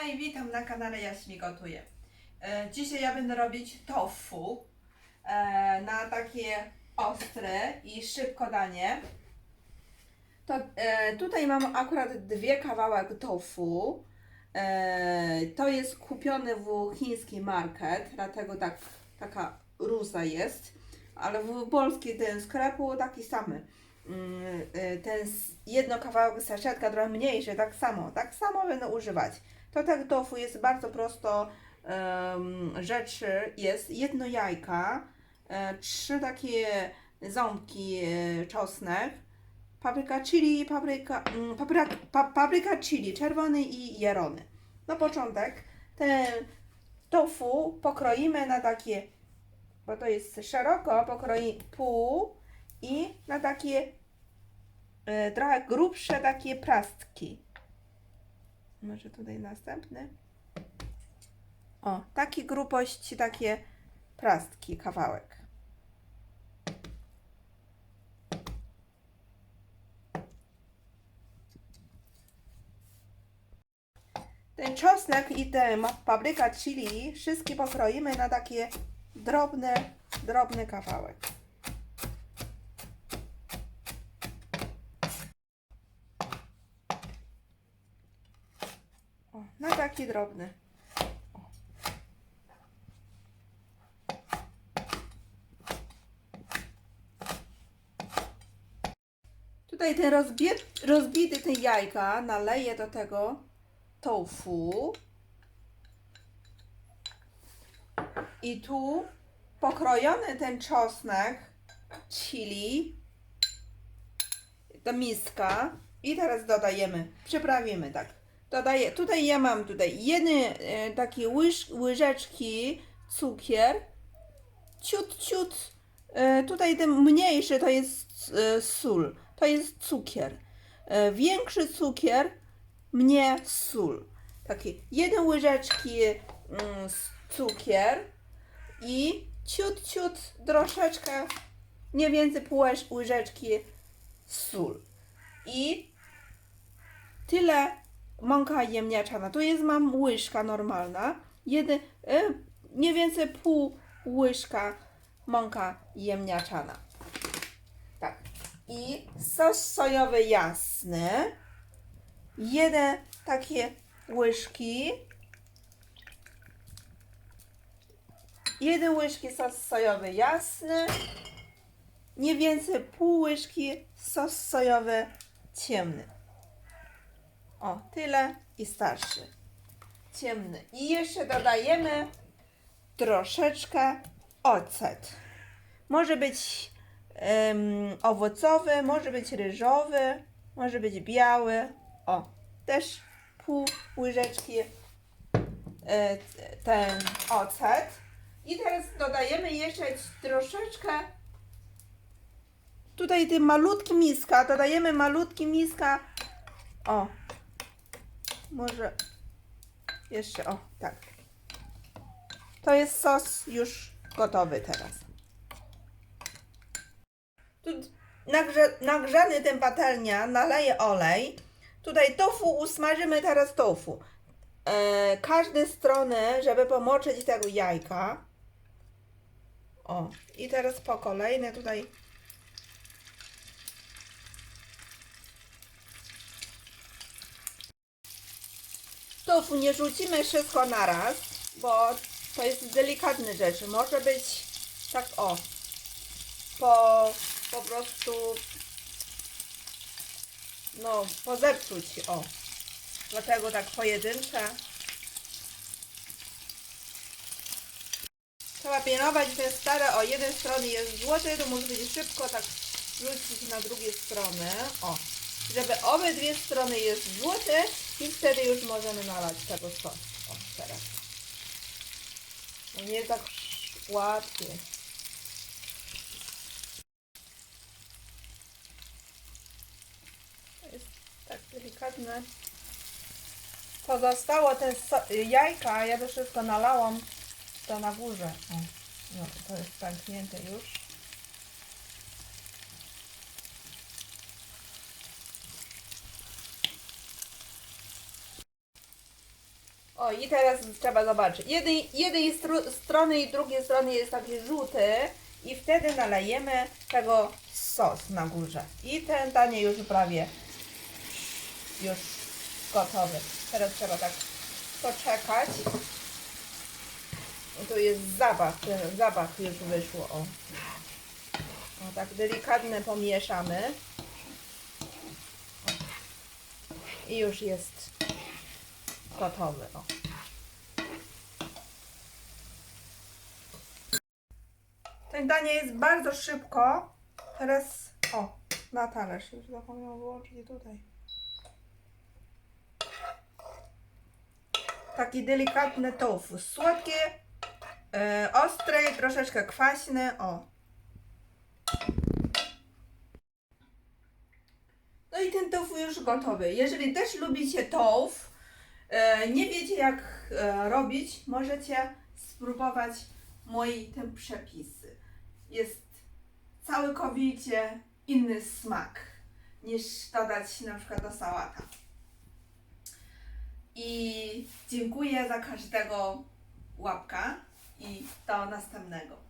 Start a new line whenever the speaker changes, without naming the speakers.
Hej, witam na kanale Jaśmi Gotuje. E, dzisiaj ja będę robić tofu e, na takie ostre i szybko danie. To, e, tutaj mam akurat dwie kawałek tofu. To jest kupiony w chiński market, dlatego tak, taka ruza jest. Ale w polski ten sklepu taki samy. Mm, Ten jedno kawałek saszetka trochę mniejszy, tak samo, tak samo będę używać. To tak tofu jest bardzo prosto em, rzeczy. Jest jedno jajka, e, trzy takie ząbki e, czosnek, papryka chili, papryka, mm, papryka, pa, papryka chili, czerwony i jarony. Na początek ten tofu pokroimy na takie, bo to jest szeroko, pokroi pół i na takie e, trochę grubsze takie plastki. Może tutaj następny. O, takie grubości, takie plastki, kawałek. Ten czosnek i ten papryka chili wszystkie pokroimy na takie drobne, drobny kawałek. O, na taki drobny. Tutaj ten rozbie, rozbity ten jajka naleję do tego tofu. I tu pokrojony ten czosnek, chili, do miska. I teraz dodajemy, przyprawimy tak. Dodaję, tutaj ja mam tutaj jedny e, takie łyż, łyżeczki cukier, ciut, ciut, e, tutaj ten mniejszy to jest e, sól, to jest cukier. E, większy cukier, mnie sól. Taki jeden łyżeczki mm, cukier i ciut, ciut, troszeczkę, nie więcej pół łyż- łyżeczki sól. I tyle mąka ziemniaczana. Tu jest mam łyżka normalna. Jeden, e, nie więcej pół łyżka mąka ziemniaczana. Tak. I sos sojowy jasny. Jeden takie łyżki. Jeden łyżki sos sojowy jasny. Nie więcej pół łyżki sos sojowy ciemny. O, tyle i starszy. Ciemny. I jeszcze dodajemy troszeczkę ocet. Może być owocowy, może być ryżowy, może być biały. O, też pół łyżeczki e, ten ocet. I teraz dodajemy jeszcze troszeczkę tutaj tym malutki miska, dodajemy malutki miska o, może jeszcze, o, tak. To jest sos już gotowy teraz. Tu nagrze, nagrzany ten patelnia, naleję olej. Tutaj tofu, usmażymy teraz tofu. E, każde strony, żeby pomoczyć tego jajka. O, i teraz po kolejne tutaj Tofu nie rzucimy wszystko naraz, bo to jest delikatne rzeczy. Może być tak o, po, po prostu, no, pozepsuć, o. Dlatego tak pojedyncze. Trzeba pilnować te stare, o, jeden strony jest złoty, to musi być szybko tak rzucić na drugie strony, o. Żeby obydwie strony jest złote i wtedy już możemy nalać tego sosu. O, teraz. No nie tak łatwiej. To jest tak delikatne. Pozostało te so- jajka, ja to wszystko nalałam, to na górze. O, no, to jest zamknięte już. O i teraz trzeba zobaczyć. Jednej, jednej stru- strony i drugiej strony jest taki żółty i wtedy nalejemy tego sos na górze. I ten danie już prawie już gotowy. Teraz trzeba tak poczekać. Tu jest zapach, zapach już wyszło. O, o tak delikatnie pomieszamy. I już jest gotowy. O. Ten danie jest bardzo szybko. Teraz, o, na talerz. Już zapomniałam wyłączyć tutaj. Taki delikatny tofu. Słodkie, e, ostre i troszeczkę kwaśne. O. No i ten tofu już gotowy. Jeżeli też lubicie tofu, nie wiecie jak e, robić, możecie spróbować moje te przepisy. Jest całkowicie inny smak niż dodać na przykład do sałata. I dziękuję za każdego łapka i do następnego.